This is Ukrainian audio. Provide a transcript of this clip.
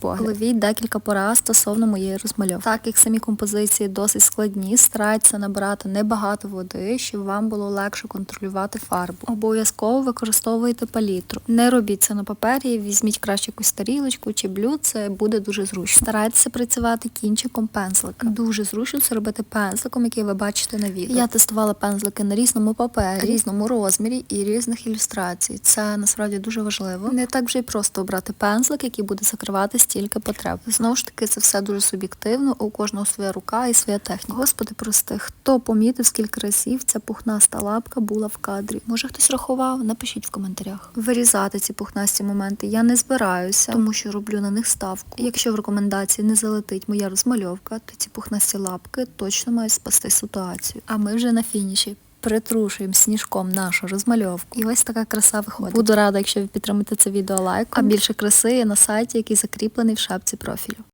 погляд. Ловіть декілька порад стосовно моєї розмальовки. Так як самі композиції досить складні, старайтеся набирати небагато води, щоб вам було легше контролювати фарбу. Обов'язково використовуйте палітру. Не робіть це на папері, візьміть краще якусь тарілочку чи блюдце, буде дуже зручно. Старайтеся працювати кінчиком пензлика. Дуже зручно це робити пензликом, який ви бачите на відео. Я тестувала пензлики на різному папері, різному розмірі і різних ілюстрацій. Це насправді дуже важливо. Не так вже й просто обрати пензлик, який буде закривати стільки потреб. Знову ж таки, це все дуже суб'єктивно. У кожного своя рука і своя техніка. Господи, прости, хто помітив, скільки разів ця пухнаста лапка була в кадрі? Може хтось рахував? Напишіть в коментарях. Вирізати ці пухнасті моменти я не збираюся, тому що роблю на них ставку. Якщо в рекомендації не залетить моя розмальовка, то ці пухнасті лапки точно мають спасти ситуацію. А ми вже на фініші. Притрушуємо сніжком нашу розмальовку. І ось така краса виходить. Буду рада, якщо ви підтримаєте це відео лайком. А більше краси є на сайті, який закріплений в шапці профілю.